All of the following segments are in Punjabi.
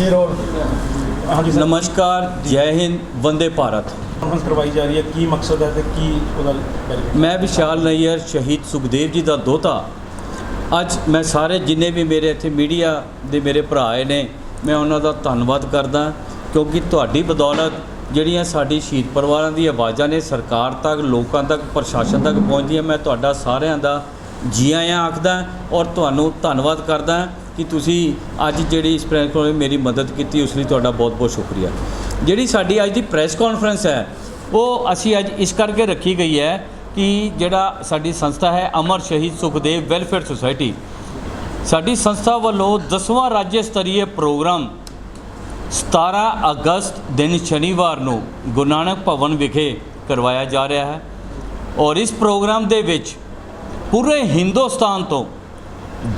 ਹਾਂਜੀ ਸਰ। ਨਮਸਕਾਰ ਜੈ ਹਿੰਦ ਵੰਦੇ ਭਾਰਤ। ਕਾਨਫਰੰਸ ਕਰਵਾਈ ਜਾ ਰਹੀ ਹੈ। ਕੀ ਮਕਸਦ ਹੈ ਤੇ ਕੀ ਉਹਦਾ benefit? ਮੈਂ ਵਿਸ਼ਾਲ ਨਈਅਰ ਸ਼ਹੀਦ ਸੁਖਦੇਵ ਜੀ ਦਾ ਦੋਤਾ। ਅੱਜ ਮੈਂ ਸਾਰੇ ਜਿੰਨੇ ਵੀ ਮੇਰੇ ਇੱਥੇ ਮੀਡੀਆ ਦੇ ਮੇਰੇ ਭਰਾ ਆਏ ਨੇ ਮੈਂ ਉਹਨਾਂ ਦਾ ਧੰਨਵਾਦ ਕਰਦਾ ਕਿਉਂਕਿ ਤੁਹਾਡੀ ਬਦੌਲਤ ਜਿਹੜੀਆਂ ਸਾਡੀ ਸ਼ਹੀਦ ਪਰਿਵਾਰਾਂ ਦੀ ਆਵਾਜ਼ਾਂ ਨੇ ਸਰਕਾਰ ਤੱਕ ਲੋਕਾਂ ਤੱਕ ਪ੍ਰਸ਼ਾਸਨ ਤੱਕ ਪਹੁੰਚਦੀਆਂ ਮੈਂ ਤੁਹਾਡਾ ਸਾਰਿਆਂ ਦਾ ਜੀ ਆਇਆਂ ਆਖਦਾ ਔਰ ਤੁਹਾਨੂੰ ਧੰਨਵਾਦ ਕਰਦਾ। ਕਿ ਤੁਸੀਂ ਅੱਜ ਜਿਹੜੀ ਇਸ ਪ੍ਰੈਸ ਕੋਲ ਮੇਰੀ ਮਦਦ ਕੀਤੀ, ਉਸ ਲਈ ਤੁਹਾਡਾ ਬਹੁਤ ਬਹੁਤ ਸ਼ੁਕਰੀਆ। ਜਿਹੜੀ ਸਾਡੀ ਅੱਜ ਦੀ ਪ੍ਰੈਸ ਕਾਨਫਰੰਸ ਹੈ, ਉਹ ਅਸੀਂ ਅੱਜ ਇਸ ਕਰਕੇ ਰੱਖੀ ਗਈ ਹੈ ਕਿ ਜਿਹੜਾ ਸਾਡੀ ਸੰਸਥਾ ਹੈ, ਅਮਰ ਸ਼ਹੀਦ ਸੁਖਦੇਵ ਵੈਲਫੇਅਰ ਸੁਸਾਇਟੀ, ਸਾਡੀ ਸੰਸਥਾ ਵੱਲੋਂ 10ਵਾਂ ਰਾਜ ਸਤਰੀਏ ਪ੍ਰੋਗਰਾਮ 17 ਅਗਸਤ ਦਿਨ ਸ਼ਨੀਵਾਰ ਨੂੰ ਗੁਰੂ ਨਾਨਕ ਭਵਨ ਵਿਖੇ ਕਰਵਾਇਆ ਜਾ ਰਿਹਾ ਹੈ। ਔਰ ਇਸ ਪ੍ਰੋਗਰਾਮ ਦੇ ਵਿੱਚ ਪੂਰੇ ਹਿੰਦੁਸਤਾਨ ਤੋਂ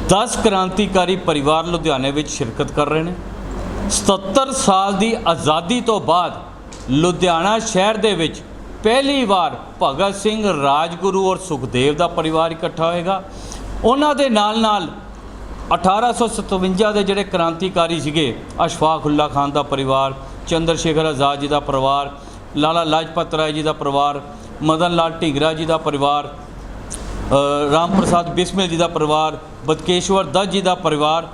10 ਕ੍ਰਾਂਤੀਕਾਰੀ ਪਰਿਵਾਰ ਲੁਧਿਆਣੇ ਵਿੱਚ ਸ਼ਿਰਕਤ ਕਰ ਰਹੇ ਨੇ। 77 ਸਾਲ ਦੀ ਆਜ਼ਾਦੀ ਤੋਂ ਬਾਅਦ ਲੁਧਿਆਣਾ ਸ਼ਹਿਰ ਦੇ ਵਿੱਚ ਪਹਿਲੀ ਵਾਰ ਭਗਤ ਸਿੰਘ ਰਾਜਗੁਰੂ ਔਰ ਸੁਖਦੇਵ ਦਾ ਪਰਿਵਾਰ ਇਕੱਠਾ ਹੋਏਗਾ। ਉਹਨਾਂ ਦੇ ਨਾਲ ਨਾਲ 1857 ਦੇ ਜਿਹੜੇ ਕ੍ਰਾਂਤੀਕਾਰੀ ਸੀਗੇ, ਅਸ਼ਫਾਕੁੱਲਾ ਖਾਨ ਦਾ ਪਰਿਵਾਰ ਚੰਦਰ ਸ਼ੇਖਰ ਆਜ਼ਾਦ ਜੀ ਦਾ ਪਰਿਵਾਰ, ਲਾਲਾ ਲਾਜਪਤ ਰਾਏ ਜੀ ਦਾ ਪਰਿਵਾਰ, ਮਦਨ ਲਾਲ ਢੀਂਗਰਾ ਜੀ ਦਾ ਪਰਿਵਾਰ ਰਾਮ ਪ੍ਰਸਾਦ ਬਿਸਮਿਲ ਜੀ ਦਾ ਪਰਿਵਾਰ, ਬਦਕੇਸ਼ਵਰ ਦਸ ਜੀ ਦਾ ਪਰਿਵਾਰ,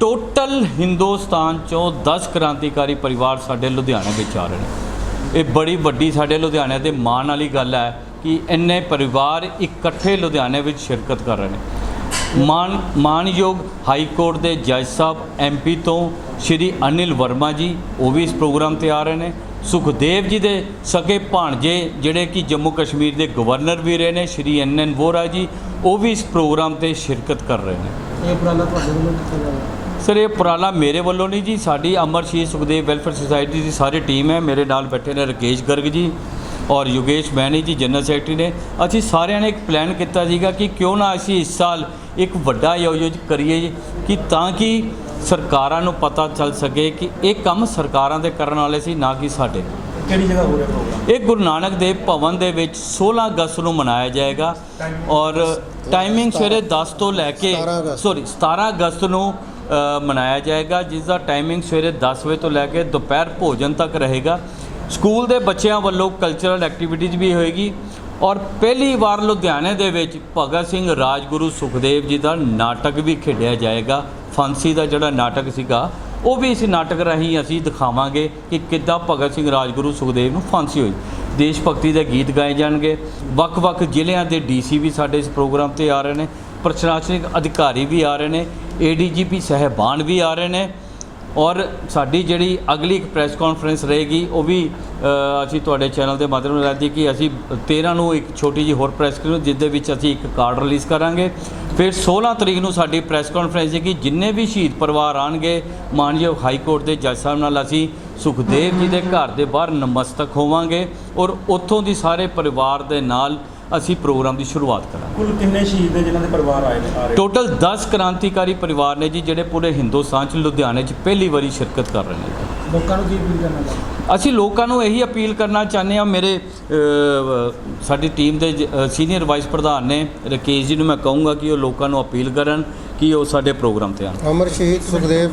ਟੋਟਲ ਹਿੰਦੁਸਤਾਨ ਚੋਂ 10 ਕ੍ਰਾਂਤੀਕਾਰੀ ਪਰਿਵਾਰ ਸਾਡੇ ਲੁਧਿਆਣੇ ਵਿੱਚ ਆ ਰਹੇ ਨੇ। ਇਹ ਬੜੀ ਵੱਡੀ ਸਾਡੇ ਲੁਧਿਆਣੇ ਦੇ ਮਾਣ ਵਾਲੀ ਗੱਲ ਹੈ ਕਿ ਇੰਨੇ ਪਰਿਵਾਰ ਇਕੱਠੇ ਲੁਧਿਆਣੇ ਵਿੱਚ ਸ਼ਿਰਕਤ ਕਰ ਰਹੇ ਨੇ। ਮਾਨ ਮਾਨਯੋਗ ਹਾਈ ਕੋਰਟ ਦੇ ਜੱਜ ਸਾਹਿਬ ਐਮਪੀ ਤੋਂ ਸ਼੍ਰੀ ਅਨਿਲ ਵਰਮਾ ਜੀ, ਉਹ ਵੀ ਇਸ ਪ੍ਰੋਗਰਾਮ ਤੇ ਆ ਰਹੇ ਨੇ। ਸੁਖਦੇਵ ਜੀ ਦੇ ਸਕੇ ਭਾਣਜੇ ਜਿਹੜੇ ਕਿ ਜੰਮੂ ਕਸ਼ਮੀਰ ਦੇ ਗਵਰਨਰ ਵੀ ਰਹੇ ਨੇ ਸ਼੍ਰੀ ਐਨ ਐਨ ਵੋਰਾ ਜੀ ਉਹ ਵੀ ਇਸ ਪ੍ਰੋਗਰਾਮ ਤੇ ਸ਼ਿਰਕਤ ਕਰ ਰਹੇ ਨੇ। ਇਹ ਉਪਰਾਲਾ ਤੁਹਾਡੇ ਵੱਲੋਂ ਕੀਤਾ ਜਾਵੇਗਾ ਸਰ ਇਹ ਉਪਰਾਲਾ ਮੇਰੇ ਵੱਲੋਂ ਨਹੀਂ ਜੀ ਸਾਡੀ ਅਮਰ ਸ਼ਹੀਦ ਸੁਖਦੇਵ ਵੈਲਫੇਅਰ ਸੁਸਾਇਟੀ ਦੀ ਸਾਰੀ ਟੀਮ ਹੈ ਮੇਰੇ ਨਾਲ ਬੈਠੇ ਨੇ ਰਕੇਸ਼ ਗਰਗ ਜੀ ਔਰ ਯੋਗੇਸ਼ ਮੈਨੀ ਜੀ ਜਨਰਲ ਸੈਕਟਰੀ ਨੇ। ਅਸੀਂ ਸਾਰਿਆਂ ਨੇ ਇੱਕ ਪਲਾਨ ਕੀਤਾ ਸੀਗਾ ਕਿ ਕਿਉਂ ਨਾ ਅਸੀਂ ਇਸ ਸਾਲ ਇੱਕ ਵੱਡਾ ਆਯੋਜਨ ਕਰੀਏ ਕਿ ਤਾਂ ਕਿ ਸਰਕਾਰਾਂ ਨੂੰ ਪਤਾ ਚੱਲ ਸਕੇ ਕਿ ਇਹ ਕੰਮ ਸਰਕਾਰਾਂ ਦੇ ਕਰਨ ਵਾਲੇ ਸੀ ਨਾ ਕਿ ਸਾਡੇ। ਕਿਹੜੀ ਜਗ੍ਹਾ ਹੋ ਰਿਹਾ ਪ੍ਰੋਗਰਾਮ? ਇਹ ਗੁਰੂ ਨਾਨਕ ਦੇਵ ਭਵਨ ਦੇ ਵਿੱਚ 16 ਅਗਸਤ ਨੂੰ ਮਨਾਇਆ ਜਾਏਗਾ। ਔਰ ਟਾਈਮਿੰਗ ਸਵੇਰੇ 10 ਤੋਂ ਲੈ ਕੇ 17 ਅਗਸਤ। ਸੌਰੀ 17 ਅਗਸਤ ਨੂੰ ਮਨਾਇਆ ਜਾਏਗਾ ਜਿਸ ਦਾ ਟਾਈਮਿੰਗ ਸਵੇਰੇ 10 ਵਜੇ ਤੋਂ ਲੈ ਕੇ ਦੁਪਹਿਰ ਭੋਜਨ ਤੱਕ ਰਹੇਗਾ। ਸਕੂਲ ਦੇ ਬੱਚਿਆਂ ਵੱਲੋਂ ਕਲਚਰਲ ਐਕਟੀਵਿਟੀਜ਼ ਵੀ ਹੋਏਗੀ। ਔਰ ਪਹਿਲੀ ਵਾਰ ਲੁਧਿਆਣੇ ਦੇ ਵਿੱਚ ਭਗਤ ਸਿੰਘ ਰਾਜਗੁਰੂ ਸੁਖਦੇਵ ਜੀ ਦਾ ਨਾਟਕ ਵੀ ਖੇਡਿਆ ਜਾਏਗਾ। ਫਾਂਸੀ ਦਾ ਜਿਹੜਾ ਨਾਟਕ ਸੀਗਾ, ਉਹ ਵੀ ਇਸ ਨਾਟਕ ਰਾਹੀਂ ਅਸੀਂ ਦਿਖਾਵਾਂਗੇ ਕਿ ਕਿੱਦਾਂ ਭਗਤ ਸਿੰਘ ਰਾਜਗੁਰੂ ਸੁਖਦੇਵ ਨੂੰ ਫਾਂਸੀ ਹੋਈ। ਦੇਸ਼ ਭਗਤੀ ਦੇ ਗੀਤ ਗਾਏ ਜਾਣਗੇ। ਵੱਖ-ਵੱਖ ਜ਼ਿਲ੍ਹਿਆਂ ਦੇ ਡੀਸੀ ਵੀ ਸਾਡੇ ਇਸ ਪ੍ਰੋਗਰਾਮ ਤੇ ਆ ਰਹੇ ਨੇ। ਪ੍ਰਸ਼ਾਸਨਿਕ ਅਧਿਕਾਰੀ ਵੀ ਆ ਰਹੇ ਨੇ। ਏਡੀਜੀਪੀ ਸਹਿਬਾਨ ਵੀ ਆ ਰਹੇ ਨੇ। ਔਰ ਸਾਡੀ ਜਿਹੜੀ ਅਗਲੀ ਇੱਕ ਪ੍ਰੈਸ ਕਾਨਫਰੰਸ ਰਹੇਗੀ, ਉਹ ਵੀ ਅਸੀਂ ਤੁਹਾਡੇ ਚੈਨਲ ਦੇ ਮਾਧਿਅਮ ਨਾਲ ਰਾਜੀ ਕਿ ਅਸੀਂ 13 ਨੂੰ ਇੱਕ ਛੋਟੀ ਜੀ ਹੋਰ ਪ੍ਰੈਸ ਕਾਨਫਰੰਸ ਜਿਸ ਦੇ ਵਿੱਚ ਅਸੀਂ ਇੱਕ ਕਾਰਡ ਰਿਲੀਜ਼ ਕਰਾਂਗੇ। ਫਿਰ 16 ਤਰੀਕ ਨੂੰ ਸਾਡੀ ਪ੍ਰੈਸ ਕਾਨਫਰੰਸ ਹੈ ਕਿ ਜਿੰਨੇ ਵੀ ਸ਼ਹੀਦ ਪਰਿਵਾਰ ਆਣਗੇ ਮਾਨਯੋਗ ਹਾਈ ਕੋਰਟ ਦੇ ਜੱਜ ਸਾਹਿਬ ਨਾਲ ਅਸੀਂ ਸੁਖਦੇਵ ਜੀ ਦੇ ਘਰ ਦੇ ਬਾਹਰ ਨਮਸਤਕ ਹੋਵਾਂਗੇ ਔਰ ਉੱਥੋਂ ਦੀ ਸਾਰੇ ਪਰਿਵਾਰ ਦੇ ਨਾਲ ਅਸੀਂ ਪ੍ਰੋਗਰਾਮ ਦੀ ਸ਼ੁਰੂਆਤ ਕਰਾਂਗੇ। ਕੁੱਲ ਕਿੰਨੇ ਸ਼ਹੀਦ ਨੇ ਜਿਨ੍ਹਾਂ ਦੇ ਪਰਿਵਾਰ ਆਏ ਨੇ ਆ ਰਹੇ ਟੋਟਲ 10 ਕ੍ਰਾਂਤੀਕਾਰੀ ਪਰਿਵਾਰ ਨੇ ਜੀ ਜਿਹੜੇ ਪੂਰੇ ਹਿੰਦੁਸਤਾਨ 'ਚ ਲੁਧਿਆਣੇ 'ਚ ਪਹਿਲੀ ਵਾਰੀ ਸ਼ਿਰਕਤ ਕਰ ਰਹੇ ਨੇ। ਲੋਕਾਂ ਨੂੰ ਕੀ ਅਪੀਲ ਕਰਨਾ ਚਾਹੁੰਦੇ ਅਸੀਂ ਲੋਕਾਂ ਨੂੰ ਇਹੀ ਅਪੀਲ ਕਰਨਾ ਚਾਹੁੰਦੇ ਹਾਂ ਮੇਰੇ ਅ, ਸਾਡੀ ਟੀਮ ਦੇ ਸੀਨੀਅਰ ਵਾਈਸ ਪ੍ਰਧਾਨ ਨੇ ਰਕੇਸ਼ ਜੀ ਨੂੰ ਮੈਂ ਕਹੂੰਗਾ ਕਿ ਉਹ ਲੋਕਾਂ ਨੂੰ ਅਪੀਲ ਕਰਨ ਕਿ ਉਹ ਸਾਡੇ ਪ੍ਰੋਗਰਾਮ ਤੇ ਆਉਣ। ਅਮਰ ਸ਼ਹੀਦ ਸੁਖਦੇਵ